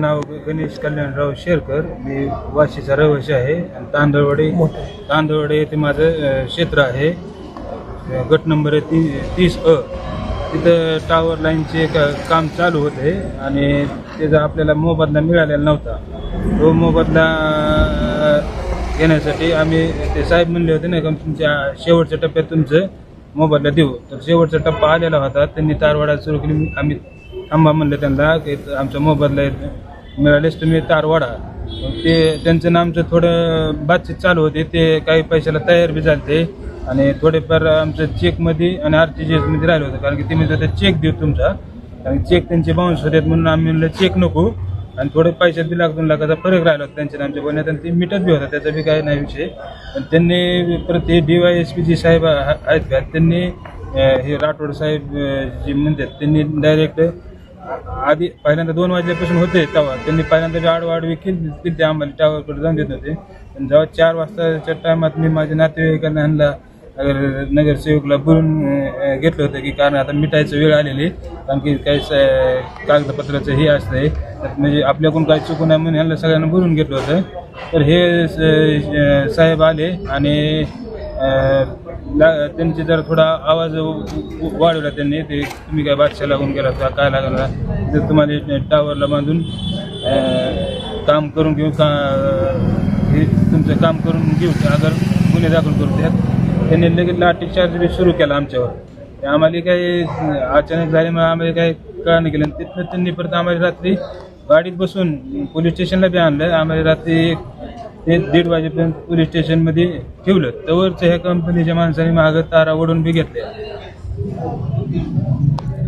नाव गणेश कल्याणराव शेरकर. मी वाशीचा रहिवासी आहे. आणि तांदळवाडी तांदळवाडी येथे माझं क्षेत्र आहे. गट नंबर आहे ती तीस अ. तिथं टावर लाईनचे क काम चालू होते. आणि त्याचा आपल्याला मोबदला मिळालेला नव्हता. तो मोबदला घेण्यासाठी आम्ही ते साहेब म्हणले होते नाही का तुमच्या शेवटच्या टप्प्यात तुमचं मोबदला देऊ. तर शेवटचा टप्पा आलेला होता. त्यांनी तारवाडा सुरू केली. आम्ही थांबा म्हणलं त्यांना की आमचा मोबदला मिळालेच तुम्ही तारवाडा ते त्यांचं ना आमचं थोडं बातचीत चालू होते ते काही पैशाला तयार बी झालते. आणि थोडेफार आमचं चेकमध्ये आणि आर टी जी एसमध्ये राहिलं होतं कारण की ते म्हणजे चेक देऊ तुमचा. कारण चेक त्यांचे बाउन्स होते म्हणून आम्ही म्हणलं चेक नको. आणि थोडे पैशात बी लाख दोन लाखाचा फरक राहिला होता त्यांच्या नामच्या आमच्या बोलण्यात आणि ते मिटत बी होता त्याचा बी काही नाही विषय. पण त्यांनी परत हे D Y S P ji साहेब आहेत का त्यांनी हे राठोड साहेब जे म्हणतात त्यांनी डायरेक्ट आधी पहिल्यांदा दोन वाजल्यापासून होते तेव्हा. त्यांनी पहिल्यांदा जे आडवाडवी केली केली आम्हाला टावरकडे जाऊन देत होते. पण जेव्हा चार वाजताच्या टायमात मी माझ्या नातेवाईकांना ह्यांना नगरसेवकला बोलून घेतलं होतं की कारण आता मिठायचं वेळ आलेली कारण की काही स- कागदपत्राचं हे असतंय. त्यात म्हणजे आपल्याकडून काही चुकून आहे म्हणून ह्यांना सगळ्यांना बोलून घेतलं होतं. तर हे स- साहेब आले आणि त्यांचे जर थोडा आवाज वाढवला त्यांनी. ते तुम्ही काय बादशाह लागून गेला का काय लागला तर तुम्हाला टावरला बांधून काम करून घेऊ का हे तुमचं काम करून घेऊ अगर गुन्हे दाखल करू त्यात त्यांनी लगेच लाठीचार्ज बी सुरू केला आमच्यावर. ते आम्हाला काही अचानक झाल्यामुळे आम्हाला काही कळणं नाही केलं आणि तिथनं त्यांनी परत आम्हाला रात्री गाडीत बसून पोलीस स्टेशनला बी आणलं. आम्हाला रात्री एक ते दीड वाजेपर्यंत पोलीस स्टेशनमध्ये ठेवलं. तवरच ह्या कंपनीच्या माणसाने मागं तारा ओढून बी घेतल्या.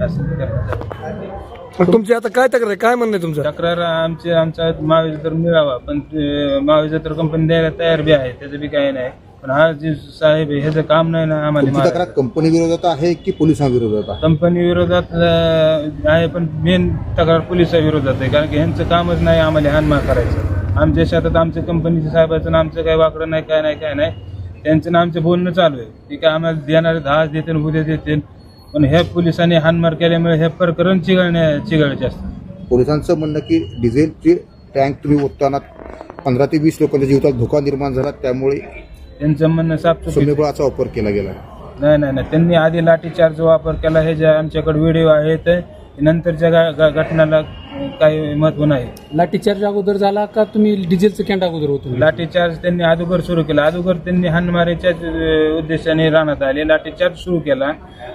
असं करण्यात आलं. मग तुमची आता काय तक्रार आहे? काय म्हणणं आहे तुमचं? तक्रार आमचे आमचा मावेजा तर मिळावा पण ते मावेजा तर कंपनी द्यायला तयार बी आहे त्याचं बी काही नाही. पण हा जे साहेब आहे ह्याचं काम नाही ना आम्हाला तुमची मारायचं. तक्रार कंपनी विरोधात आहे की पोलिसांविरोधात आहे? कंपनी विरोधात अं, आहे पण मेन तक्रार पोलिसा विरोधात आहे कारण की ह्यांचं कामच नाही आम्हाला हानमार करायचं. आमच्या शेतात आमच्या कंपनीच्या साहेबाचं आमचं काही वाकडं नाही काय नाही काय नाही. त्यांचं ना आमचं बोलणं चालू आहे. की काय आम्हाला देणारे आज देते उद्या देते पण ह्या पोलिसांनी हानमार केल्यामुळे हे प्रकरण चिघळण्या चिघळायचे असतात. पोलिसांचं म्हणणं की डिझेलची टँक तुम्ही ओतताना पंधरा ते वीस लोकांच्या जीवितात धोका निर्माण झाला त्यामुळे त्यांचं म्हणणं साफ वापर केला गेला. नाही नाही नाही. त्यांनी आधी लाठीचार्ज वापर केला. हे जे आमच्याकडे व्हिडिओ आहेत नंतरच्या घटनाला काही महत्त्व नाही. लाठीचार्ज अगोदर झाला का तुम्ही डिझेलचं कॅन्ट अगोदर होतो? लाठीचार्ज त्यांनी अगोदर सुरू केला. अगोदर त्यांनी हाणमारीच्या अं, उद्देशाने राहण्यात आले. लाठीचार्ज सुरू केला.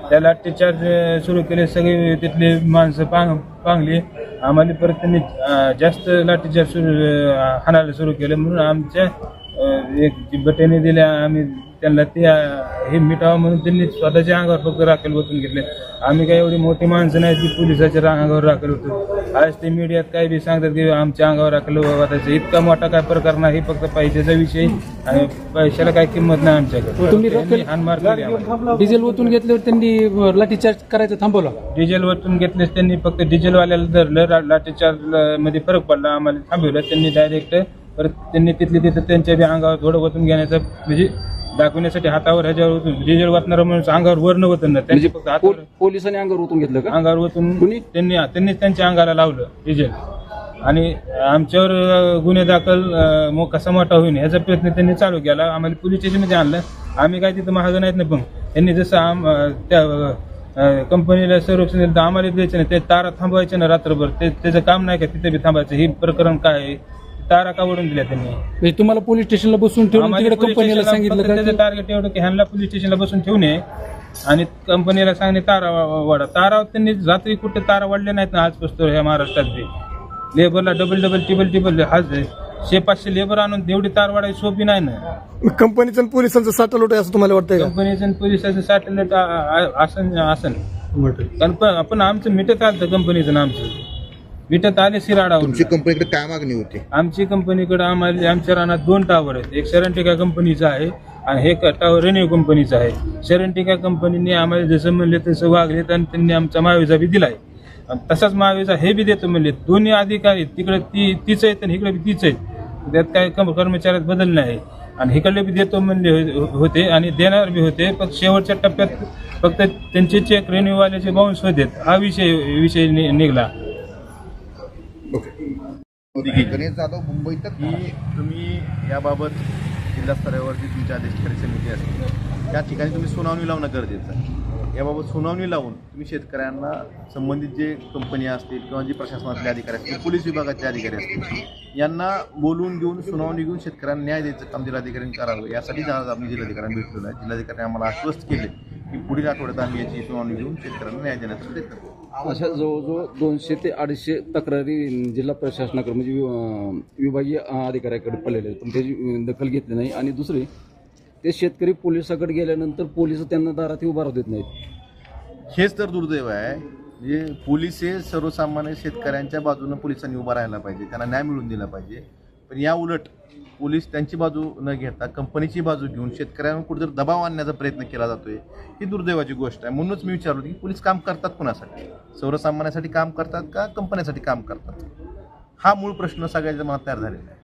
त्या लाठीचार्ज सुरू केले. सगळे तिथले माणसं पांग पांगली. आम्हाला परत त्यांनी जास्त लाठीचार्ज सुरू हाणायला सुरू केलं. म्हणून आमच्या एक बटेने दिल्या आम्ही त्यांना ते हे मिटावं म्हणून त्यांनी स्वतःच्या अंगावर फक्त राखेल ओतून घेतले. आम्ही काही एवढी मोठी माणसं नाही की पोलिसाच्या अंगावर राखेल होतो. आज ते मीडियात काय बी सांगतात की आमच्या अंगावर राखेल वाटायचं इतका मोठा काय प्रकार नाही हे फक्त पैशाचा विषय आणि पैशाला काही किंमत नाही आमच्याकडे. आम्हाला. डिझेल ओतून घेतल्यावर त्यांनी लाठीचार्ज करायचं थांबवलं. डिझेल वरतून घेतलेच त्यांनी फक्त डिझेलवाल्याला धरलं लाठीचार्जमध्ये फरक पडला आम्हाला थांबवलं. त्यांनी डायरेक्ट परत त्यांनी तिथली तिथं त्यांच्या बी अंगावर थोडं वतून घेण्याचं म्हणजे दाखवण्यासाठी हातावर ह्याच्यावर डिझेल वाटणारा म्हणून अंगावर वरण होतं ना त्यांनी फक्त हातावर पोलिसांनी अंगावर ओतून घेतलं का? अंगावर कुणी? त्यांनी त्यांनीच त्यांच्या अंगाला लावलं डिझेल. आणि आमच्यावर अं, गुन्हे दाखल अं, मग कसा मोठा होईल ह्याचा प्रयत्न त्यांनी चालू केला. आम्हाला पोलीस स्टेशनमध्ये आणलं. आम्ही काय तिथं महाग नाहीत ना पण त्यांनी जसं आम अं, त्या अं, कंपनीला संरक्षण दिलं तर आम्हाला द्यायचं नाही. ते तारा थांबवायचे ना रात्रभर. ते त्याचं काम नाही का? तिथे बी थांबायचं. हे प्रकरण काय आहे? तारा का ओढून दिल्या त्यांनी? म्हणजे तुम्हाला पोलीस स्टेशनला बसून ठेवून आम्हाला तिकडे पोलीस कंपनीला स्टेशनला सांगितलं फक्त का त्याचं टार्गेट एवढं की ह्यांना पोलीस स्टेशनला बसून ठेवणे आणि कंपनीला सांगणे तारा वा- वाढा. तारा त्यांनी रात्री कुठे तारा वाढले नाहीत ना आजपासून ह्या महाराष्ट्रात बी. लेबरला डबल डबल टिबल टिबल आज शे पाचशे लेबर आणून एवढी तार वाढायची सोपी नाही ना. मग कंपनीचं आणि पोलिसांचं साठवलोट आहे असं तुम्हाला वाटतंय का? कंपनीचं आणि पोलिसाचं सॅटेलाइट आसन आसन कारण पण आपण आमचं मिटत आलं कंपनीचं आणि आमचं. मिटत आले तुमची कंपनीकडे काय मागणी होती? आमची कंपनीकडे आम्हाला आमच्या रानात दोन टावर आहेत. एक शरणटिका कंपनीचा आहे आणि हे क- टावर रेन्यू कंपनीचा आहे. शरणटिका कंपनीने आम्हाला जसं म्हणले तसं वागलेत आणि त्यांनी आमचा मावेजा बी दिलाय. आणि तसाच मावेजा हे बी देतो म्हणले. दोन्ही अधिकारी तिकडे ती तीच आहेत आणि इकडे बी तीच आहेत. त्यात काय कम कर्मचाऱ्यात बदल नाही. आणि इकडले बी देतो म्हणले हो- होते आणि देणार बी होते. पण शेवटच्या टप्प्यात फक्त त्यांचे चेक रेन्यूवाल्याचे बाउन्स होते हा विषय विषय नि- निघाला. गणेश जाधव मुंबई तक की तुम्ही याबाबत जिल्हा स्तरावरती तुमच्या अधिष्ठात्री समिती असते त्या ठिकाणी तुम्ही सुनावणी लावणं गरजेचं आहे. याबाबत सुनावणी लावून तुम्ही शेतकऱ्यांना संबंधित जे कंपनी असतील किंवा जे प्रशासनातले अधिकारी असतील पोलीस विभागाचे अधिकारी असतील यांना बोलून घेऊन सुनावणी घेऊन शेतकऱ्यांना न्याय द्यायचं काम जिल्हाधिकाऱ्यांनी करावं यासाठी आज आम्ही जिल्हाधिकाऱ्यांना भेटलेलो आहे जिल्हाधिकाऱ्यांनी आम्हाला आश्वस्त केले की पुढील आठवड्यात आम्ही याची सुनावणी घेऊन शेतकऱ्यांना न्याय देण्याचा प्रयत्न करू. अशा जवळजवळ दोनशे ते अडीचशे तक्रारी जिल्हा प्रशासनाकडे म्हणजे वि- विभागीय अधिकाऱ्याकडे पडलेले आहेत. पण त्याची दखल घेतली नाही. आणि दुसरी ते शेतकरी पोलिसाकडे गेल्यानंतर पोलीस त्यांना दारात उभा राहू देत नाहीत. हेच तर दुर्दैव आहे. म्हणजे पोलीस हे सर्वसामान्य शेतकऱ्यांच्या बाजूनं पोलिसांनी उभा राहायला पाहिजे. त्यांना न्याय मिळवून दिला पाहिजे. पण या उलट पोलीस त्यांची बाजू न घेता कंपनीची बाजू घेऊन शेतकऱ्यांवर कुठेतरी दबाव आणण्याचा प्रयत्न केला जातोय ही दुर्दैवाची गोष्ट आहे. म्हणूनच मी विचारलो की पोलीस काम करतात कुणासाठी? सर्वसामान्यासाठी काम करतात का कंपन्यासाठी काम करतात? हा मूळ प्रश्न सगळ्यांच्या मनात तयार झालेला आहे.